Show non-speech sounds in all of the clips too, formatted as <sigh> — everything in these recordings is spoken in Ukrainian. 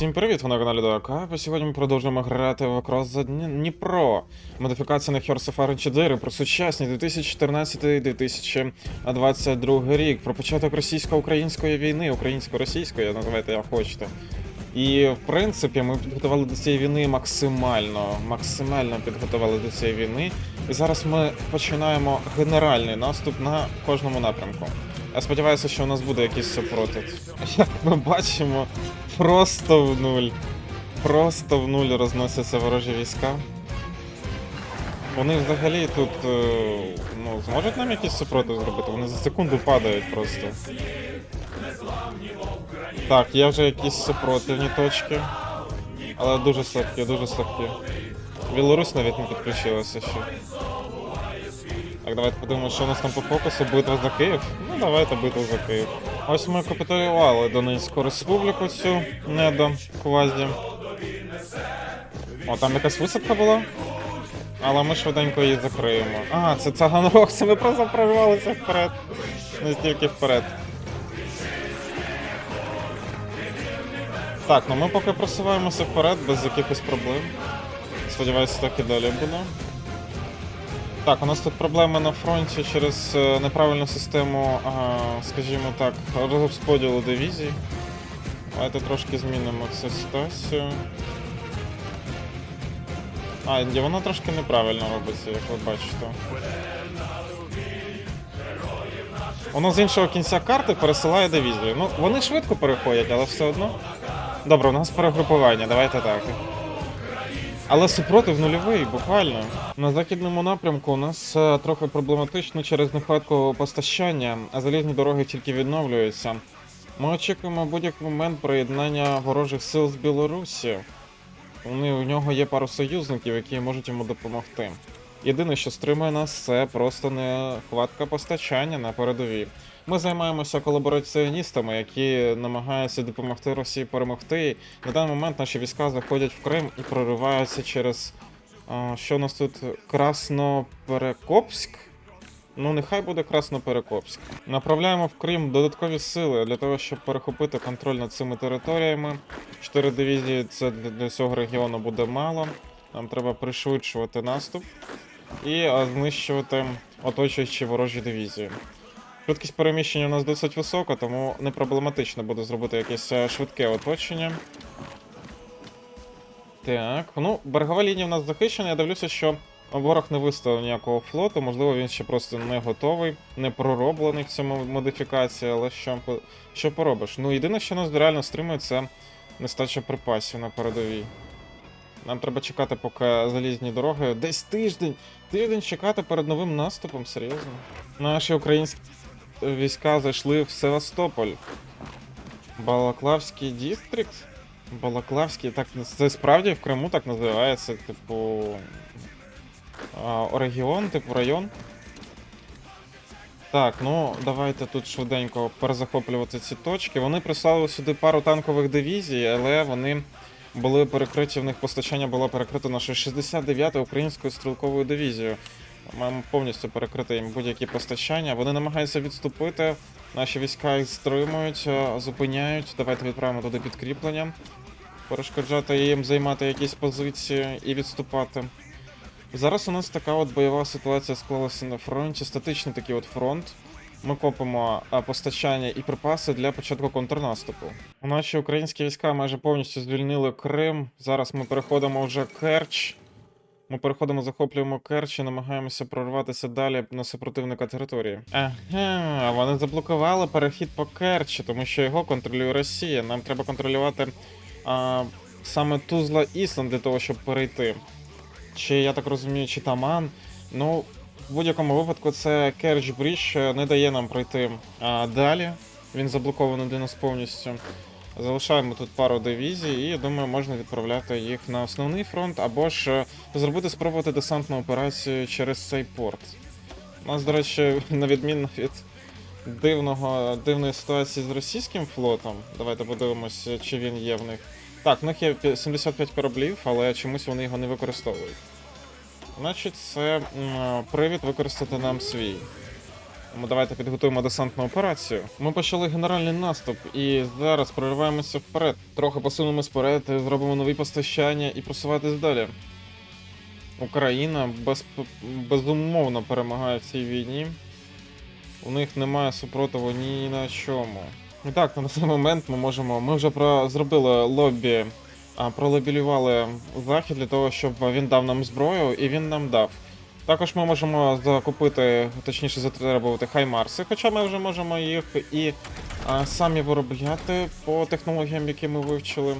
Всім привіт, ви на каналі Доака. Сьогодні ми продовжуємо грати в Across the Дніпро. Модифікація на Hearts of Iron 4 про сучасний 2014-2022 рік, про початок російсько-української війни, українсько-російської, називайте як хочете. І в принципі ми підготували до цієї війни максимально, максимально підготували до цієї війни. І зараз ми починаємо генеральний наступ на кожному напрямку. Сподіваюся, що у нас буде якийсь супротив. <laughs> Як ми бачимо, просто в нуль. Просто в нуль розносяться ворожі війська. Вони взагалі тут е, ну, зможуть нам якийсь супротив зробити? Вони за секунду падають просто. Так, є вже якісь супротивні точки. Але дуже слабкі, дуже слабкі. Білорусь навіть не підключилася ще. Так, давайте подивимося, що у нас там по фокусу. Битва за Київ. Ну, давайте битву за Київ. Ось ми капітулювали Донецьку республіку цю недо квазі. О, там якась висадка була. Але ми швиденько її закриємо. А, це Цаганрог, це ми просто прорвалися вперед. Не стільки вперед. Так, ну ми поки просуваємося вперед без якихось проблем. Сподіваюся, так і далі буде. Так, у нас тут проблеми на фронті через е, неправильну систему, скажімо так, розподілу дивізій. Давайте трошки змінимо цю ситуацію. А, ні, вона трошки неправильно робиться, як ви бачите. Воно з іншого кінця карти пересилає дивізію. Ну, вони швидко переходять, але все одно. Добре, у нас перегрупування, давайте так. Але супротив нульовий, буквально. На західному напрямку у нас е, трохи проблематично через нехватку постачання, а залізні дороги тільки відновлюються. Ми очікуємо будь-який момент приєднання ворожих сил з Білорусі. У нього є пару союзників, які можуть йому допомогти. Єдине, що стримує нас, це просто нехватка постачання на передовій. Ми займаємося колабораціоністами, які намагаються допомогти Росії перемогти. На даний момент наші війська заходять в Крим і прориваються через. Що у нас тут? Красноперекопськ? Ну, нехай буде Красноперекопськ. Направляємо в Крим додаткові сили для того, щоб перехопити контроль над цими територіями. Чотири дивізії це для цього регіону буде мало. Нам треба пришвидшувати наступ і знищувати оточуючі ворожі дивізії. Швидкість переміщення у нас досить висока, тому не проблематично буде зробити якесь е, швидке оточення. Так, ну, берегова лінія у нас захищена. Я дивлюся, що ворог не виставив ніякого флоту, можливо, він ще просто не готовий, не пророблений в цьому модифікації, але що, що поробиш? Ну, єдине, що нас реально стримує, це нестача припасів на передовій. Нам треба чекати, поки залізні дороги. Десь тиждень. Тиждень чекати перед новим наступом, серйозно. Наші українські війська зайшли в Севастополь. Балаклавський дістрикт? Балаклавський, так це справді в Криму так називається, типу. Регіон, типу район. Так, ну давайте тут швиденько перезахоплювати ці точки. Вони прислали сюди пару танкових дивізій, але вони були перекриті, в них постачання було перекрито нашою 69-ю українською стрілковою дивізією. Маємо повністю перекрити їм будь-які постачання. Вони намагаються відступити. Наші війська їх стримують, е, зупиняють. Давайте відправимо туди підкріплення. Перешкоджати їм займати якісь позиції і відступати. Зараз у нас така от бойова ситуація склалася на фронті, статичний такий от фронт. Ми копимо постачання і припаси для початку контрнаступу. Наші українські війська майже повністю звільнили Крим. Зараз ми переходимо вже Керч. Ми переходимо, захоплюємо Керч і намагаємося прорватися далі на супротивника території. Ага, вони заблокували перехід по Керчі, тому що його контролює Росія. Нам треба контролювати а, саме Тузла Ісланд для того, щоб перейти. Чи я так розумію, чи Таман. Ну, в будь-якому випадку, це Керч Брідж не дає нам пройти а, далі. Він заблокований для нас повністю. Залишаємо тут пару дивізій, і думаю, можна відправляти їх на основний фронт, або ж е, зробити спробувати десантну операцію через цей порт. У нас, до речі, на відміну від дивного, дивної ситуації з російським флотом. Давайте подивимося, чи він є в них. Так, в них є пі- 75 кораблів, але чомусь вони його не використовують. Значить, це привід використати нам свій. Тому давайте підготуємо десантну операцію. Ми почали генеральний наступ і зараз прориваємося вперед. Трохи посунемось вперед, зробимо нові постачання і просуватись далі. Україна без, безумовно перемагає в цій війні. У них немає супротиву ні на чому. І так, на цей момент ми можемо. Ми вже про, зробили лобі, пролобілювали захід для того, щоб він дав нам зброю, і він нам дав. Також ми можемо закупити, точніше, затребувати хаймарси, хоча ми вже можемо їх і а, самі виробляти по технологіям, які ми вивчили.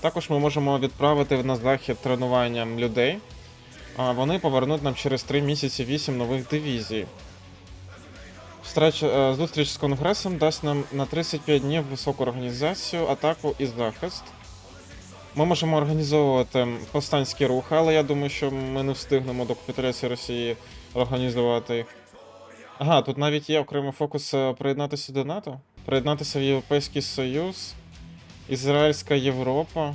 Також ми можемо відправити на захід тренуванням людей. А вони повернуть нам через 3 місяці 8 нових дивізій. Встреч, е, зустріч з Конгресом дасть нам на 35 днів високу організацію, атаку і захист. Ми можемо організовувати повстанські рухи, але я думаю, що ми не встигнемо до капітуляції Росії організувати. Ага, тут навіть є окремий фокус е, приєднатися до НАТО, приєднатися в Європейський Союз, Ізраїльська Європа.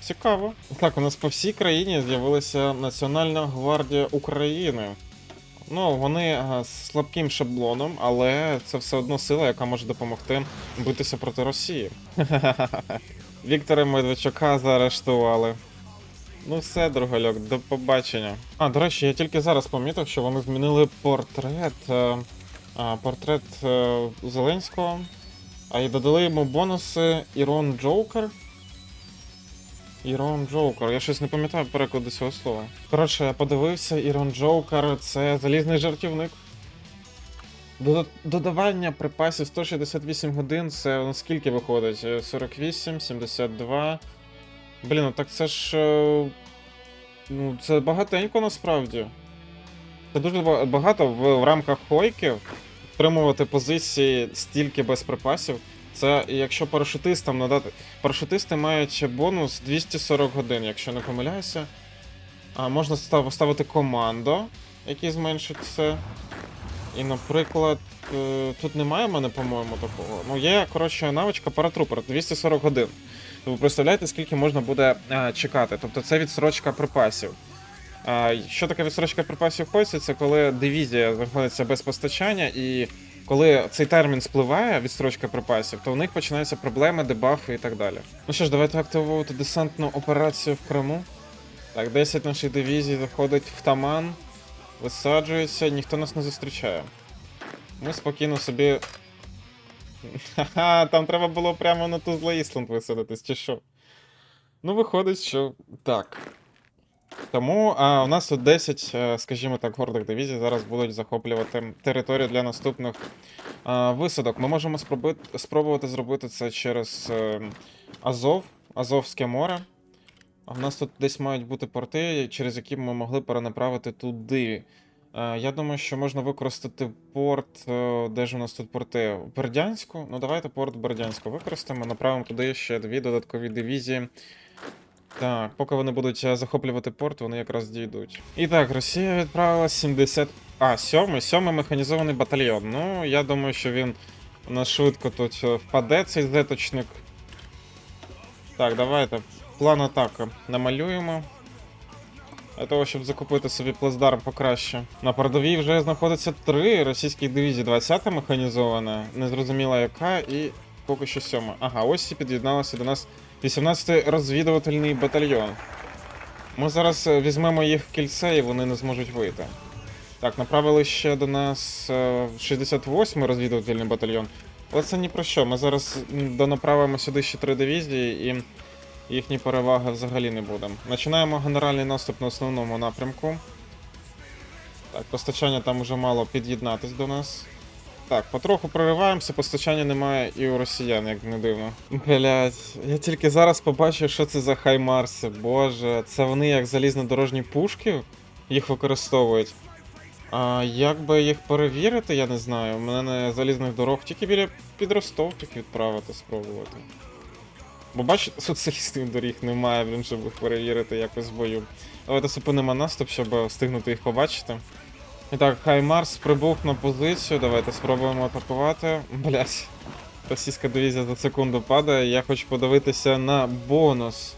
Цікаво. Так, у нас по всій країні з'явилася Національна гвардія України. Ну, вони з слабким шаблоном, але це все одно сила, яка може допомогти битися проти Росії. <laughs> Віктора Медведчука заарештували. Ну все, другольок, до побачення. А, до речі, я тільки зараз помітив, що вони змінили портрет. е, а, портрет е, Зеленського. А і додали йому бонуси Ірон Джокер. Ірон Джокер. Я щось не пам'ятаю перекладу цього слова. Коротше, я подивився, Ірон Джокер це залізний жартівник. Додавання припасів 168 годин, це наскільки виходить? Е, 48, 72. Блін, ну так це ж. е, Ну, це багатенько насправді. Це дуже багато в, в рамках хойків втримувати позиції стільки без припасів. Це якщо парашутистам надати. Парашутисти мають бонус 240 годин, якщо не помиляюся. А можна став- поставити командо, який зменшить це. І, наприклад, е, тут немає в мене, по-моєму, такого. Ну, є, коротше, навичка паратрупер 240 годин. Ви представляєте, скільки можна буде е, чекати. Тобто це відсрочка припасів. А, що таке відсрочка припасів хочеться? Це коли дивізія знаходиться без постачання, і коли цей термін спливає, відстрочка припасів, то у них починаються проблеми, дебафи і так далі. Ну що ж, давайте активувати десантну операцію в Криму. Так, 10 наших дивізій заходить в Таман, висаджується, ніхто нас не зустрічає. Ми спокійно собі. Ха-ха, там треба було прямо на Тузла Ісланд висадитись, чи що? Ну, виходить, що так. Тому а, у нас тут 10, е, скажімо так, гордих дивізій зараз будуть захоплювати територію для наступних а, висадок. Ми можемо спроби- спробувати зробити це через е, Азов, Азовське море. А в нас тут десь мають бути порти, через які ми могли перенаправити туди. Е, Я думаю, що можна використати порт. Де ж у нас тут порти? Бердянську. Ну, давайте порт Бердянську використаємо. Направимо туди ще дві додаткові дивізії. Так, поки вони будуть е, захоплювати порт, вони якраз дійдуть. І так, Росія відправила 70. А, сьомий, сьомий механізований батальйон. Ну, я думаю, що він у нас швидко тут е, впаде, цей зеточник. Так, давайте. План атаки намалюємо. Для того, щоб закупити собі плацдарм покраще. На передовій вже знаходиться три російські дивізії. 20-та механізована, незрозуміла яка, і поки що сьома. Ага, ось і під'єдналася до нас 18-й розвідувальний батальйон. Ми зараз е, візьмемо їх в кільце і вони не зможуть вийти. Так, направили ще до нас е, 68-й розвідувальний батальйон. Але це ні про що. Ми зараз донаправимо сюди ще три дивізії і їхні переваги взагалі не буде. Починаємо генеральний наступ на основному напрямку. Так, постачання там уже мало під'єднатись до нас. Так, потроху прориваємося, постачання немає і у росіян, як не дивно. Блять, я тільки зараз побачив, що це за хаймарси. Боже, це вони як залізнодорожні пушки їх використовують. А як би їх перевірити, я не знаю. У мене на залізних дорог тільки біля підростовчих відправити, спробувати. Бо бач, соціалістів доріг немає, блін, щоб їх перевірити якось в бою. Давайте зупинимо наступ, щоб встигнути їх побачити. І так, Хай Марс прибув на позицію. Давайте спробуємо атакувати. Блять. Російська дивізія за секунду падає. Я хочу подивитися на бонус.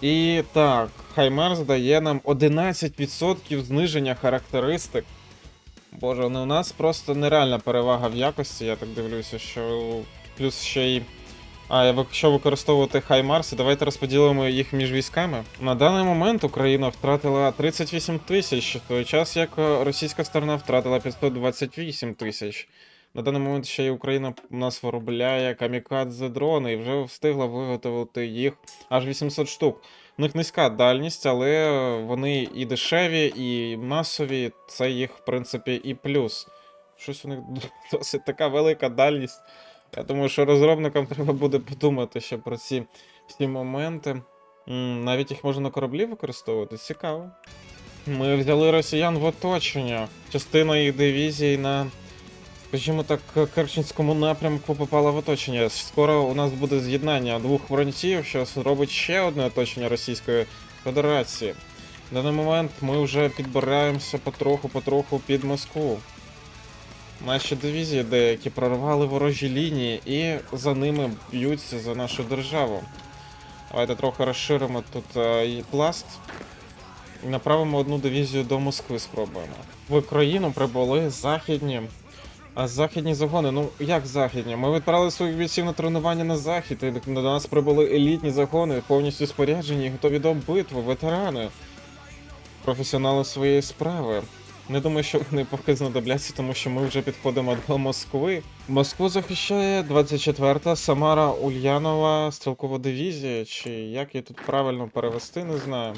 І так, Хаймерс дає нам 11% зниження характеристик. Боже, ну у нас просто нереальна перевага в якості, я так дивлюся, що плюс ще й. А якщо використовувати Хаймарси, давайте розподілимо їх між військами. На даний момент Україна втратила 38 тисяч, в той час як е, російська сторона втратила 528 тисяч. На даний момент ще й Україна у нас виробляє камікадзе дрони і вже встигла виготовити їх аж 800 штук. У них низька дальність, але вони і дешеві, і масові. Це їх, в принципі, і плюс. Щось у них <laughs> досить така велика дальність. Я думаю, що розробникам треба буде подумати ще про ці всі моменти. Навіть їх можна на кораблі використовувати. Цікаво. Ми взяли росіян в оточення. Частина їх дивізій на, скажімо так, Керченському напрямку попала в оточення. Скоро у нас буде з'єднання двох фронтів, що зробить ще одне оточення Російської Федерації. На даний момент ми вже підбираємося потроху-потроху під Москву. Наші дивізії деякі прорвали ворожі лінії і за ними б'ються за нашу державу. Давайте трохи розширимо тут е, і пласт. І направимо одну дивізію до Москви спробуємо. В Україну прибули західні. А західні загони, ну як західні? Ми відправили своїх бійців на тренування на захід, і до нас прибули елітні загони, повністю споряджені, і готові до битви, ветерани, професіонали своєї справи. Не думаю, що вони поки знадобляться, тому що ми вже підходимо до Москви. Москву захищає 24-та Самара Ульянова стрілкова дивізія, чи як її тут правильно перевести, не знаю.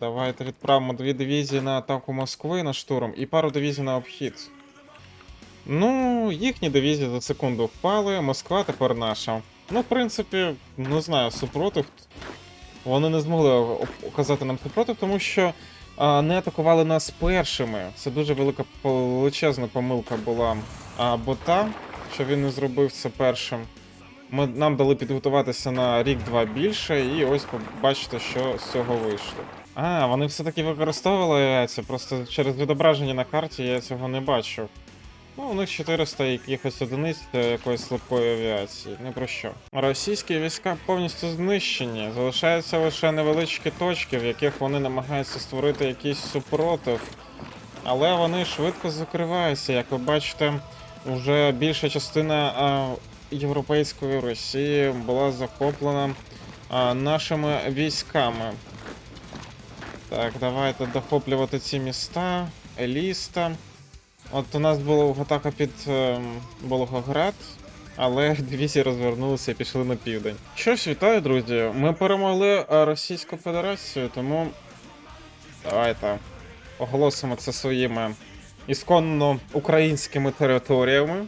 Давайте відправимо дві дивізії на атаку Москви на штурм і пару дивізій на обхід. Ну, їхні дивізії за секунду впали, Москва тепер наша. Ну, в принципі, не знаю, супротив. Вони не змогли оказати нам супротив, тому що не атакували нас першими. Це дуже велика величезна помилка була а, бота, що він не зробив це першим. Ми, нам дали підготуватися на рік-два більше, і ось побачите, що з цього вийшло. А, вони все-таки використовували яйця, просто через відображення на карті я цього не бачив. Ну, у них 400 якихось одиниць е, якоїсь слабкої авіації, не про що. Російські війська повністю знищені. Залишаються лише невеличкі точки, в яких вони намагаються створити якийсь супротив. Але вони швидко закриваються. Як ви бачите, вже більша частина а, європейської Росії була захоплена а, нашими військами. Так, давайте дохоплювати ці міста. Еліста. От у нас була атака під ем, Волгоград, але <laughs> дивізії розвернулися і пішли на південь. Що ж, вітаю, друзі. Ми перемогли е, Російську Федерацію, тому давайте оголосимо це своїми ісконно українськими територіями.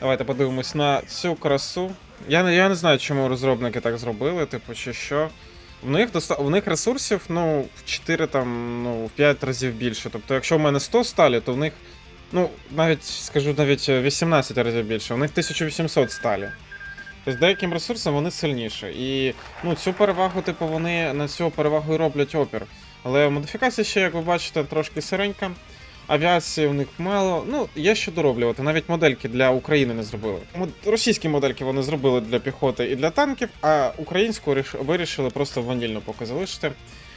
Давайте подивимось на цю красу. Я я не знаю, чому розробники так зробили, типу, чи що. В них доста... в них ресурсів, ну, в 4 там, ну, в 5 разів більше. Тобто, якщо в мене 100 сталі, то в них, ну, навіть скажу навіть 18 разів більше, в них 1800 сталі. Тобто деяким ресурсам вони сильніші. І ну, цю перевагу, типу, вони на цю перевагу і роблять опір. Але модифікація ще, як ви бачите, трошки сиренька. Авіації у них мало. Ну, є що дороблювати. Навіть модельки для України не зробили. Російські модельки вони зробили для піхоти і для танків, а українську вирішили просто ванільно поки залишити.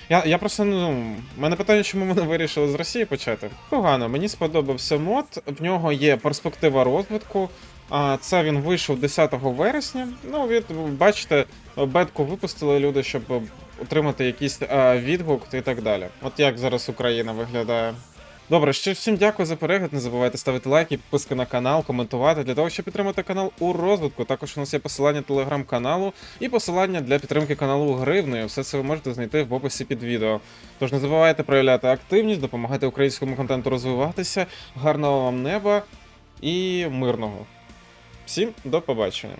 Я, я просто ну. мене питання, чому вони вирішили з Росії почати. Погано, мені сподобався мод. В нього є перспектива розвитку. А це він вийшов 10 вересня. Ну, від бачите, бетку випустили люди, щоб отримати якийсь а, відгук і так далі. От як зараз Україна виглядає. Добре, ще всім дякую за перегляд. Не забувайте ставити лайки, підписки на канал, коментувати для того, щоб підтримати канал у розвитку. Також у нас є посилання телеграм-каналу і посилання для підтримки каналу гривнею. Все це ви можете знайти в описі під відео. Тож не забувайте проявляти активність, допомагати українському контенту розвиватися. Гарного вам неба і мирного. Всім до побачення.